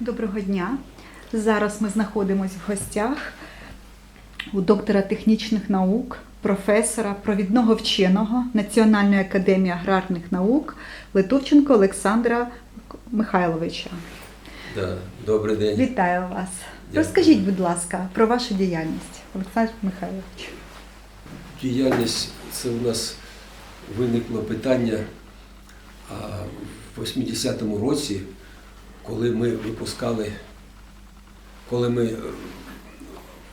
Доброго дня. Зараз ми знаходимося в гостях у доктора технічних наук, професора, провідного вченого Національної академії аграрних наук Литовченко Олександра Михайловича. Да, добрий день. Вітаю вас. Дякую. Розкажіть, будь ласка, про вашу діяльність, Олександр Михайлович. Діяльність це у нас виникло питання а, в 80-му році, коли ми випускали, коли ми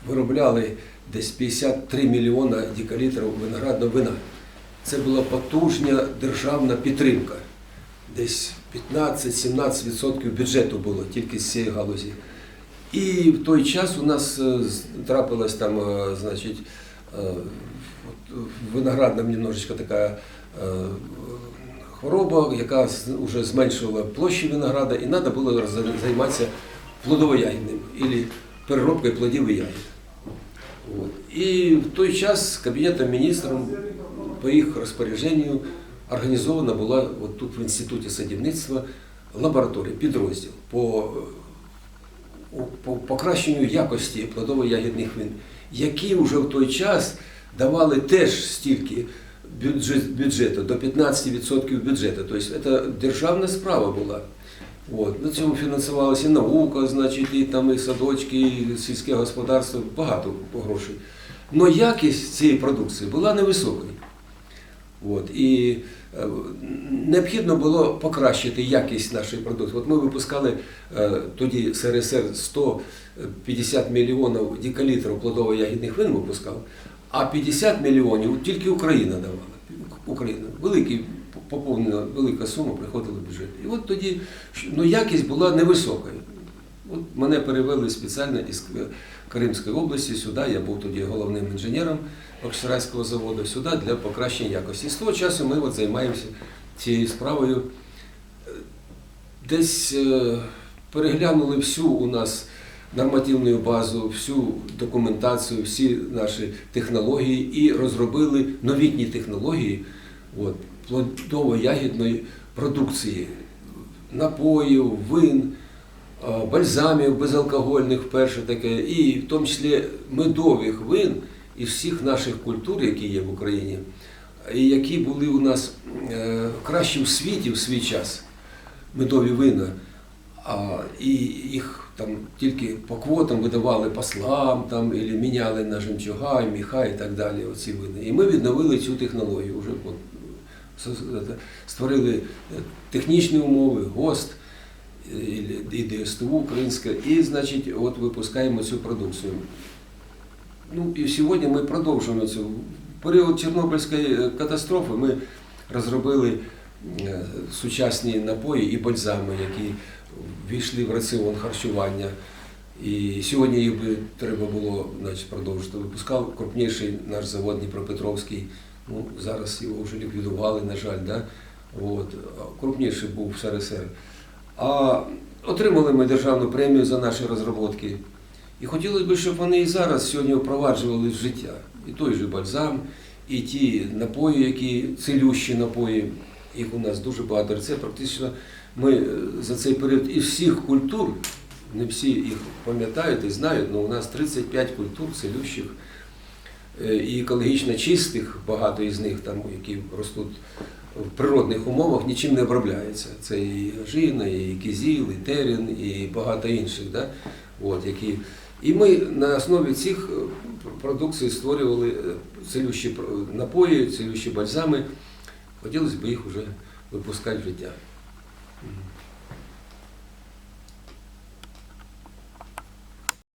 виробляли десь 53 мільйона декалітрів виноградного вина. Це була потужна державна підтримка. Десь 15-17% бюджету було тільки з цієї галузі. І в той час у нас е, трапилась там, е, значить, е, от, в виноградном немножечко така хвороба, яка вже зменшувала площі винограда, і треба було займатися плодово-ягідним або переробкою плодів і ягід. І в той час Кабінетом міністрів по їх розпорядженню організована була от тут в інституті садівництва лабораторія, підрозділ по по покращенню якості плодово-ягідних вин, які вже в той час давали теж стільки бюджет, бюджету, до 15% бюджету. Тобто це державна справа була. От. На цьому фінансувалася і наука, значить, і там і садочки, і сільське господарство, багато грошей. Але якість цієї продукції була невисокою. От. І е, необхідно було покращити якість нашої продукції. От ми випускали е, тоді СРСР 150 мільйонів декалітрів плодово-ягідних вин випускав, а 50 мільйонів тільки Україна давала. Україна. Великий, поповнена велика сума приходила в бюджет. І от тоді ну, якість була невисокою. От мене перевели спеціально із Кримської області сюди. Я був тоді головним інженером Оксарайського заводу, сюди для покращення якості. І з того часу ми от займаємося цією справою. Десь е, переглянули всю у нас нормативну базу, всю документацію, всі наші технології і розробили новітні технології от, плодово-ягідної продукції, напоїв, вин, бальзамів безалкогольних вперше таке, і в тому числі медових вин із всіх наших культур, які є в Україні, і які були у нас е, кращі в світі в свій час, медові вина. І їх там тільки по квотам видавали послам, там, або міняли на жемчуга, міха і так далі. Оці вини. І ми відновили цю технологію. Вже створили е, технічні умови, ГОСТ і, і ДСТУ українське, і, значить, от випускаємо цю продукцію. Ну і сьогодні ми продовжуємо цю. В період Чорнобильської е, катастрофи ми розробили е, сучасні напої і бальзами, які війшли в раціон харчування. І сьогодні їх би треба було значить, продовжити. Випускав крупніший наш завод Дніпропетровський. Ну, зараз його вже ліквідували, на жаль. Да? От. Крупніший був в СРСР. А отримали ми державну премію за наші розробки. І хотілося б, щоб вони і зараз сьогодні впроваджували в життя. І той же бальзам, і ті напої, які цілющі напої, їх у нас дуже багато. Це практично ми е, за цей період із всіх культур, не всі їх пам'ятають і знають, але у нас 35 культур цілющих е, і екологічно чистих, багато із них, там, які ростуть в природних умовах, нічим не обробляється. Це і жина, і кізіл, і терен, і багато інших. Да? От, які... І ми на основі цих е, продукцій створювали цілющі напої, цілющі бальзами. Хотілося б їх вже випускати в життя. Mm-hmm.